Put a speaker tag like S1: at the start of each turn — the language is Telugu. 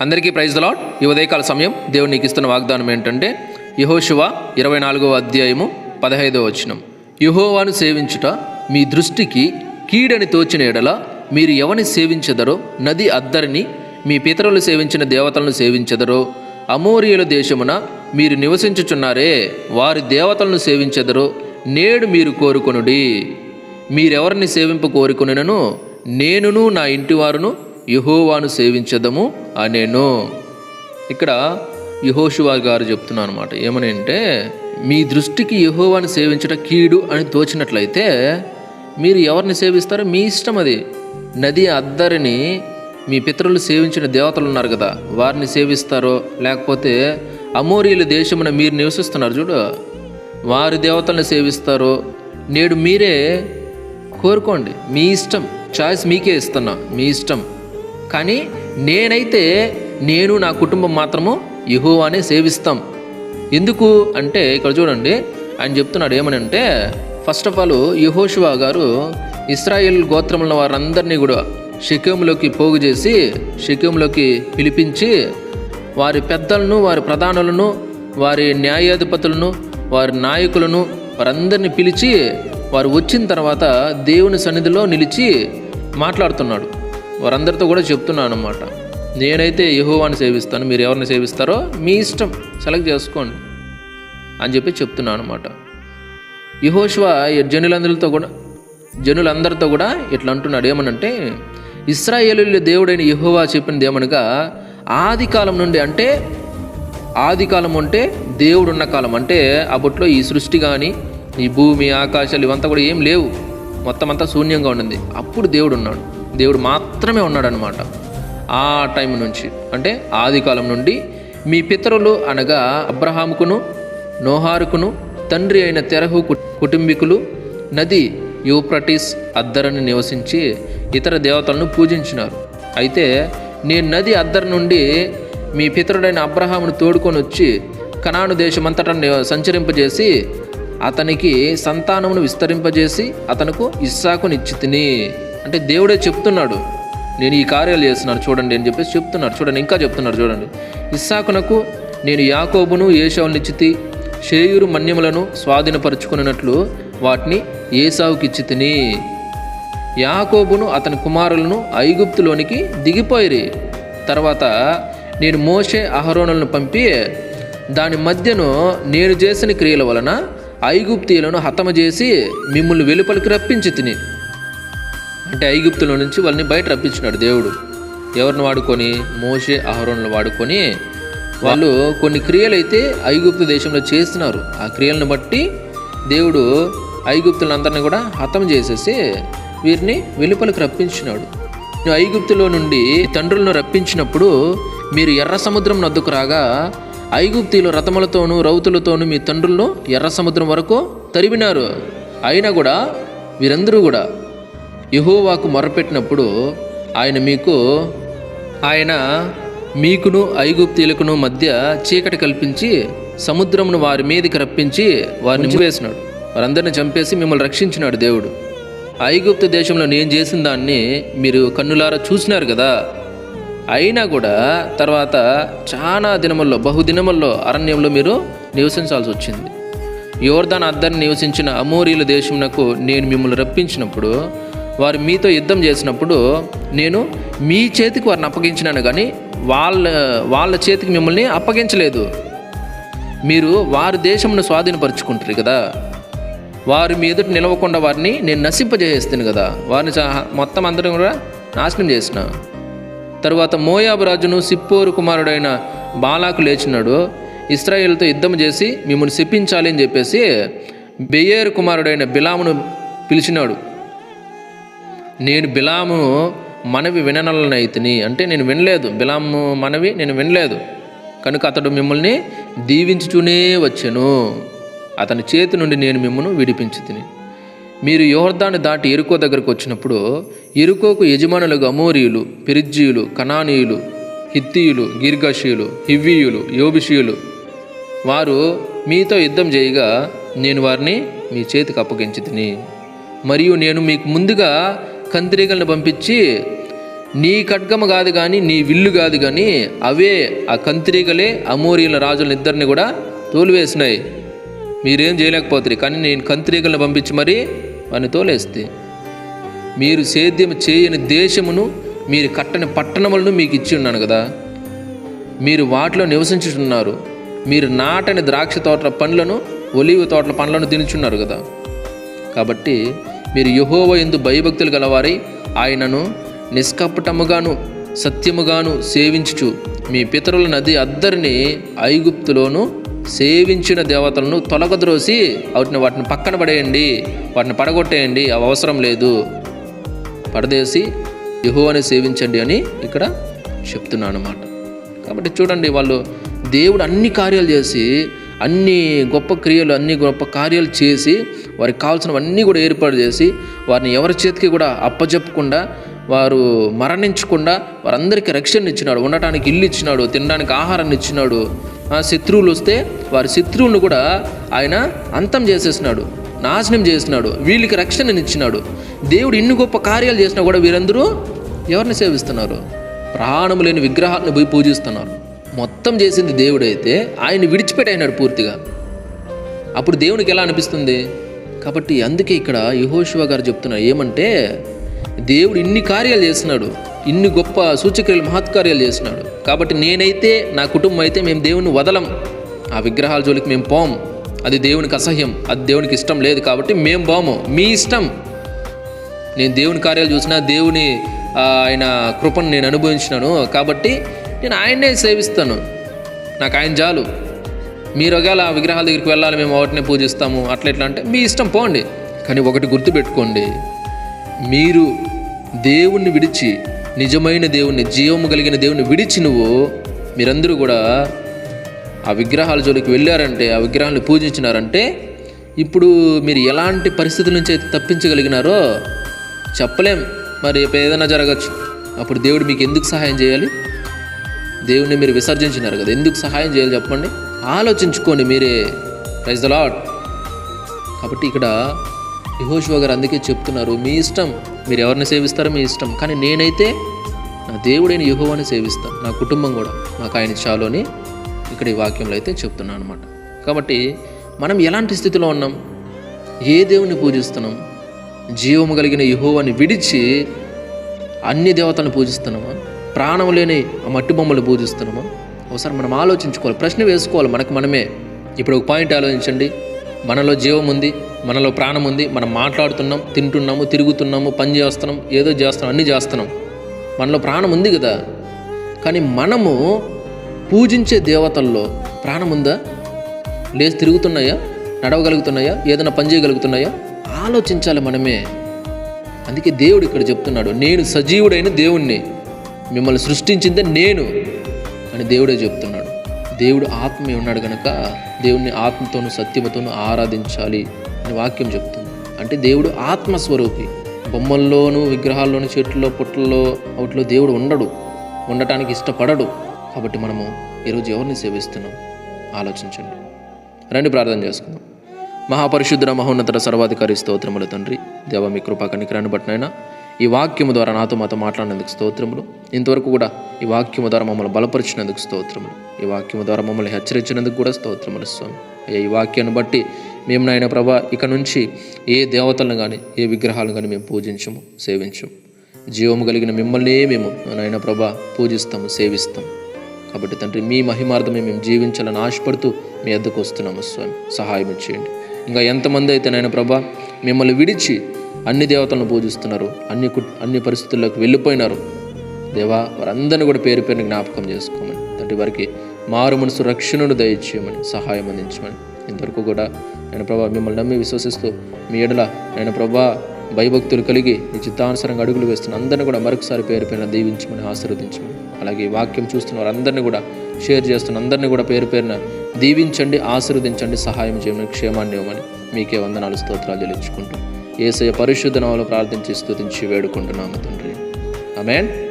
S1: అందరికీ ప్రైజ్ లాడ్ ఈ ఉదయకాల సమయం దేవుడు నీకు ఇస్తున్న వాగ్దానం ఏంటంటే యహోశివ ఇరవై నాలుగవ అధ్యాయము పదహైదవ వచనం. యహోవాను సేవించుట మీ దృష్టికి కీడని తోచిన ఎడల మీరు ఎవని సేవించదరో నది అద్దరిని మీ పితరులు సేవించిన దేవతలను సేవించెదరో అమోరియల దేశమున మీరు నివసించుచున్నారే వారి దేవతలను సేవించెదరో నేడు మీరు కోరుకొనుడి. మీరెవరిని సేవింపు కోరుకునేనను? నేనును నా ఇంటివారును యహోవాను సేవించదము అనేను. ఇక్కడ యహోశివా గారు చెప్తున్నాను అనమాట ఏమని అంటే మీ దృష్టికి యహోవాను సేవించట కీడు అని తోచినట్లయితే మీరు ఎవరిని సేవిస్తారో మీ ఇష్టం అది. నది అద్దరిని మీ పితరులు సేవించిన దేవతలు ఉన్నారు కదా వారిని సేవిస్తారో లేకపోతే అమోరీల దేశమున మీరు నివసిస్తున్నారు చూడు వారి దేవతలను సేవిస్తారో నేడు మీరే కోరుకోండి. మీ ఇష్టం చాయిస్ మీకే ఇస్తున్నా మీ ఇష్టం. కానీ నేనైతే నేను నా కుటుంబం మాత్రము యహోవానే సేవిస్తాం. ఎందుకు అంటే ఇక్కడ చూడండి ఆయన చెప్తున్నాడు ఏమని అంటే ఫస్ట్ ఆఫ్ ఆల్ యహోషువా గారు ఇస్రాయేల్ గోత్రముల వారందరినీ కూడా షికేములోకి పోగు చేసి షికేములోకి పిలిపించి వారి పెద్దలను వారి ప్రధానులను వారి న్యాయాధిపతులను వారి నాయకులను వారందరిని పిలిచి వారు వచ్చిన తర్వాత దేవుని సన్నిధిలో నిలిచి మాట్లాడుతున్నాడు. వారందరితో కూడా చెప్తున్నాను అనమాట నేనైతే యహోవాని సేవిస్తాను మీరు ఎవరిని సేవిస్తారో మీ ఇష్టం సెలెక్ట్ చేసుకోండి అని చెప్పి చెప్తున్నాను అనమాట యహోష్వ జనులందరితో కూడా జనులందరితో కూడా ఇట్లా అంటున్నాడు. ఏమనంటే ఇస్రాయేలు దేవుడైన యహోవా చెప్పినది ఏమనగా ఆది కాలం నుండి అంటే ఆది కాలం అంటే దేవుడు ఉన్న కాలం. అంటే అప్పట్లో ఈ సృష్టి కానీ ఈ భూమి ఆకాశాలు ఇవంతా కూడా ఏం లేవు. మొత్తం అంతా శూన్యంగా ఉండింది. అప్పుడు దేవుడు ఉన్నాడు దేవుడు మాత్రమే ఉన్నాడనమాట ఆ టైం నుంచి అంటే ఆది కాలం నుండి మీ పితరులు అనగా అబ్రహాముకును నోహారుకును తండ్రి అయిన తెరహు కుటుంబీకులు నది యూప్రటిస్ అద్దరని నివసించి ఇతర దేవతలను పూజించినారు. అయితే నేను నది అద్దర నుండి మీ పితరుడైన అబ్రహామును తోడుకొని వచ్చి కనాను దేశమంతటా ని- సంచరింపజేసి అతనికి సంతానమును విస్తరింపజేసి అతనుకు ఇస్సాకునిచ్చి తిని అంటే దేవుడే చెప్తున్నాడు నేను ఈ కార్యాలు చేస్తున్నాను చూడండి అని చెప్పేసి చెప్తున్నాడు చూడండి ఇంకా చెప్తున్నాడు చూడండి. ఇస్సాకునకు నేను యాకోబును ఏషావునిచ్చితి షేయురు మన్యములను స్వాధీనపరుచుకున్నట్లు వాటిని ఏసావుకిచ్చి తిని యాకోబును అతని కుమారులను ఐగుప్తులోనికి దిగిపోయిరి. తర్వాత నేను మోసే అహరోనులను పంపి దాని మధ్యను నేను చేసిన క్రియల వలన ఐగుప్తీయులను హతమ చేసి మిమ్మల్ని వెలుపలికి రప్పించి తిని అంటే ఐగుప్తుల నుంచి వాళ్ళని బయట రప్పించినాడు దేవుడు. ఎవరిని వాడుకొని? మోసే ఆహరణలు వాడుకొని వాళ్ళు కొన్ని క్రియలు అయితే ఐగుప్తు దేశంలో చేస్తున్నారు. ఆ క్రియలను బట్టి దేవుడు ఐగుప్తులందరినీ కూడా హతం చేసేసి వీరిని వెలుపలికి రప్పించినాడు. ఐగుప్తులో నుండి తండ్రులను రప్పించినప్పుడు మీరు ఎర్ర సముద్రం నద్దుకు రాగా ఐగుప్తీలు రథములతోనూ రౌతులతోనూ మీ తండ్రులను ఎర్ర సముద్రం వరకు తరిమినారు. అయినా కూడా వీరందరూ కూడా యహోవాకు మొరపెట్టినప్పుడు ఆయన మీకు ఆయన మీకును ఐగుప్తీయులకును మధ్య చీకటి కల్పించి సముద్రమును వారి మీదకి రప్పించి వారిని ముంచివేసినాడు వారందరిని చంపేసి మిమ్మల్ని రక్షించినాడు దేవుడు. ఐగుప్తు దేశంలో నేను చేసిన దాన్ని మీరు కన్నులారా చూసినారు కదా. అయినా కూడా తర్వాత చాలా దినముల్లో బహుదినముల్లో అరణ్యంలో మీరు నివసించాల్సి వచ్చింది. యోర్దాన్ అద్దరిని నివసించిన అమోరీల దేశమునకు నేను మిమ్మల్ని రప్పించినప్పుడు వారు మీతో యుద్ధం చేసినప్పుడు నేను మీ చేతికి వారిని అప్పగించినాను కానీ వాళ్ళ వాళ్ళ చేతికి మిమ్మల్ని అప్పగించలేదు. మీరు వారి దేశమును స్వాధీనపరుచుకుంటారు కదా. వారి మీద నిలవకుండా వారిని నేను నశింపజేస్తాను కదా. వారిని మొత్తం అందరం కూడా నాశనం చేసిన. తరువాత మోయాబు రాజును సిప్పోరు కుమారుడైన బాలాకు లేచినాడు. ఇస్రాయేల్తో యుద్ధం చేసి మిమ్మల్ని శపించాలి అని చెప్పేసి బెయ్యేరు కుమారుడైన బిలామును పిలిచినాడు. నేను బిలాము మనవి విననలనైతిని. అంటే నేను వినలేదు. బిలాము మనవి నేను వినలేదు. కనుక అతడు మిమ్మల్ని దీవించుచునే వచ్చాను. అతని చేతి నుండి నేను మిమ్మల్ని విడిపించి తిని మీరు యోర్దాను దాటి ఎరుకో దగ్గరకు వచ్చినప్పుడు ఎరుకోకు యజమానులు గమోరీయులు పెరిజ్జీయులు కనానీయులు హిత్తీయులు గిర్గషీయులు హివ్వీయులు యోబిషీయులు. వారు మీతో యుద్ధం చేయగా నేను వారిని మీ చేతికి అప్పగించి తిని మరియు నేను మీకు ముందుగా కందిరీగలను పంపించి నీ ఖడ్గము కాదు కానీ నీ విల్లు కాదు కానీ అవే ఆ కంత్రిగలే అమోరీల రాజుల ఇద్దరిని కూడా తోలివేసినాయి. మీరేం చేయలేకపోతారు కానీ నేను కంత్రిగలను పంపించి మరీ వాడిని తోలేస్తే. మీరు సేద్యం చేయని దేశమును మీరు కట్టని పట్టణములను మీకు ఇచ్చి ఉన్నాను కదా. మీరు వాటిలో నివసించుతున్నారు మీరు నాటని ద్రాక్ష తోటల పండ్లను ఒలివ తోటల పండ్లను తినుచున్నారు కదా. కాబట్టి మీరు యహోవ ఎందు భయభక్తులు గలవారై ఆయనను నిష్కపటముగాను సత్యముగాను సేవించుచు. మీ పితరుల నది అద్దరిని ఐగుప్తులోను సేవించిన దేవతలను తొలగద్రోసి వాటిని వాటిని పక్కన పడేయండి వాటిని పడగొట్టేయండి అవి అవసరం లేదు. పడదేసి యహోవాని సేవించండి అని ఇక్కడ చెప్తున్నాను అనమాట కాబట్టి చూడండి వాళ్ళు దేవుడు అన్ని కార్యాలు చేసి అన్ని గొప్ప క్రియలు అన్ని గొప్ప కార్యాలు చేసి వారికి కావాల్సినవన్నీ కూడా ఏర్పాటు చేసి వారిని ఎవరి చేతికి కూడా అప్పచెప్పకుండా వారు మరణించకుండా వారందరికీ రక్షణ ఇచ్చినాడు ఉండటానికి ఇల్లు ఇచ్చినాడు తినడానికి ఆహారాన్ని ఇచ్చినాడు. ఆ శత్రువులు వస్తే వారి శత్రువులను కూడా ఆయన అంతం చేసేసినాడు నాశనం చేసినాడు వీళ్ళకి రక్షణని ఇచ్చినాడు. దేవుడు ఇన్ని గొప్ప కార్యాలు చేసినా కూడా వీరందరూ ఎవరిని సేవిస్తున్నారు? ప్రాణము లేని విగ్రహాలను పోయి పూజిస్తున్నారు. మొత్తం చేసింది దేవుడైతే ఆయన విడిచిపెట్టయినాడు పూర్తిగా. అప్పుడు దేవునికి ఎలా అనిపిస్తుంది? కాబట్టి అందుకే ఇక్కడ యహోశివ గారు చెప్తున్నారు. ఏమంటే దేవుడు ఇన్ని కార్యాలు చేస్తున్నాడు. ఇన్ని గొప్ప సూచక్రియలు మహత్కార్యాలు చేస్తున్నాడు. కాబట్టి నేనైతే నా కుటుంబం అయితే మేము దేవుని వదలం. ఆ విగ్రహాల జోలికి మేము పోం. అది దేవునికి అసహ్యం. అది దేవునికి ఇష్టం లేదు కాబట్టి మేము బాము మీ ఇష్టం. నేను దేవుని కార్యాలు చూసినా దేవుని ఆయన కృపను నేను అనుభవించినాను. కాబట్టి నేను ఆయన్నే సేవిస్తాను. నాకు ఆయన చాలు. మీరు ఒకవేళ ఆ విగ్రహాల దగ్గరికి వెళ్ళాలి మేము వాటిని పూజిస్తాము అట్లా ఇట్లా అంటే మీ ఇష్టం పోండి. కానీ ఒకటి గుర్తుపెట్టుకోండి మీరు దేవుణ్ణి విడిచి నిజమైన దేవుణ్ణి జీవము కలిగిన దేవుణ్ణి విడిచి నువ్వు మీరందరూ కూడా ఆ విగ్రహాల జోలికి వెళ్ళారంటే ఆ విగ్రహాలను పూజించినారంటే ఇప్పుడు మీరు ఎలాంటి పరిస్థితుల నుంచి అయితే తప్పించగలిగినారో చెప్పలేం. మరి ఏదైనా జరగచ్చు. అప్పుడు దేవుడు మీకు ఎందుకు సహాయం చేయాలి? దేవుణ్ణి మీరు విసర్జించినారు కదా. ఎందుకు సహాయం చేయాలి చెప్పండి? ఆలోచించుకోండి మీరే. ప్రైజ్ ద లాట్ కాబట్టి ఇక్కడ యహోశివ గారు అందుకే చెప్తున్నారు మీ ఇష్టం మీరు ఎవరిని సేవిస్తారో మీ ఇష్టం కానీ నేనైతే నా దేవుడైన యహోవాని సేవిస్తాను. నా కుటుంబం కూడా నాకు ఆయన చాలు అని ఇక్కడ ఈ వాక్యంలో అయితే చెప్తున్నాను అనమాట కాబట్టి మనం ఎలాంటి స్థితిలో ఉన్నాం? ఏ దేవుని పూజిస్తున్నాం? జీవము కలిగిన యహోవాని విడిచి అన్ని దేవతలను పూజిస్తున్నామా? ప్రాణం లేని ఆ మట్టి బొమ్మలు పూజిస్తున్నామా ఒకసారి మనం ఆలోచించుకోవాలి ప్రశ్న వేసుకోవాలి మనకు మనమే. ఇప్పుడు ఒక పాయింట్ ఆలోచించండి. మనలో జీవం ఉంది మనలో ప్రాణం ఉంది మనం మాట్లాడుతున్నాం తింటున్నాము తిరుగుతున్నాము పని చేస్తున్నాం ఏదో చేస్తున్నాం అన్నీ చేస్తున్నాం. మనలో ప్రాణం ఉంది కదా. కానీ మనము పూజించే దేవతల్లో ప్రాణం ఉందా? లేచి తిరుగుతున్నాయా? నడవగలుగుతున్నాయా? ఏదైనా పని చేయగలుగుతున్నాయా? ఆలోచించాలి మనమే. అందుకే దేవుడు ఇక్కడ చెప్తున్నాడు నేను సజీవుడైన దేవుణ్ణి. మిమ్మల్ని సృష్టించిందే నేను అని దేవుడే చెప్తున్నాడు. దేవుడు ఆత్మే ఉన్నాడు కనుక దేవుడిని ఆత్మతోనూ సత్యమతోనూ ఆరాధించాలి అని వాక్యం చెప్తుంది. అంటే దేవుడు ఆత్మస్వరూపి. బొమ్మల్లోనూ విగ్రహాల్లోనూ చెట్లలో పుట్టల్లో వాటిలో దేవుడు ఉండడు. ఉండటానికి ఇష్టపడడు. కాబట్టి మనము ఈరోజు ఎవరిని సేవిస్తున్నాం? ఆలోచించండి. రండి ప్రార్థన చేసుకుందాం. మహాపరిశుద్ధ మహోన్నత సర్వాధికారి స్తోత్రముల తండ్రి. దేవ మీ కృపా కనికరాన్ని బట్టినైనా ఈ వాక్యము ద్వారా నాతో మాతో మాట్లాడినందుకు స్తోత్రములు. ఇంతవరకు కూడా ఈ వాక్యము ద్వారా మమ్మల్ని బలపరిచినందుకు స్తోత్రములు. ఈ వాక్యము ద్వారా మమ్మల్ని హెచ్చరించినందుకు కూడా స్తోత్రములు స్వామి. అయ్యా ఈ వాక్యాన్ని బట్టి మేము నాయన ప్రభా ఇక నుంచి ఏ దేవతలను కానీ ఏ విగ్రహాలను కానీ మేము పూజించము సేవించము. జీవము కలిగిన మిమ్మల్నే మేము నాయన ప్రభా పూజిస్తాము సేవిస్తాము. కాబట్టి తండ్రి మీ మహిమార్థమే మేము జీవించాలని ఆశపడుతూ మీ అద్దకు వస్తున్నాము స్వామి. సహాయం చేయండి. ఇంకా ఎంతమంది అయితే నాయన ప్రభా మిమ్మల్ని విడిచి అన్ని దేవతలను పూజిస్తున్నారు అన్ని అన్ని పరిస్థితుల్లోకి వెళ్ళిపోయినారు. దేవా వారందరినీ కూడా పేరు పేరుని జ్ఞాపకం చేసుకోమని తండ్రి వారికి మారు మనసు రక్షణను దయచేయమని సహాయం అందించమని. ఇంతవరకు కూడా నేను ప్రభా మిమ్మల్ని నమ్మి విశ్వసిస్తూ మీ ఎడల నేను ప్రభా భయభక్తులు కలిగి నీ చిత్తానుసరంగా అడుగులు వేస్తున్న అందరిని కూడా మరొకసారి పేరు పేరున దీవించమని ఆశీర్వదించమని అలాగే వాక్యం చూస్తున్న వారందరినీ కూడా షేర్ చేస్తున్న అందరినీ కూడా పేరు పేరున దీవించండి ఆశీర్వదించండి సహాయం చేయమని క్షేమాన్ని ఇవ్వమని మీకే వందనాలు స్తోత్రాలు చెల్లించుకుంటూ ఏసయ పరిశుద్ధ నామములో ప్రార్థించి స్థుతించి వేడుకుంటున్నాము తండ్రి. ఆమెన్.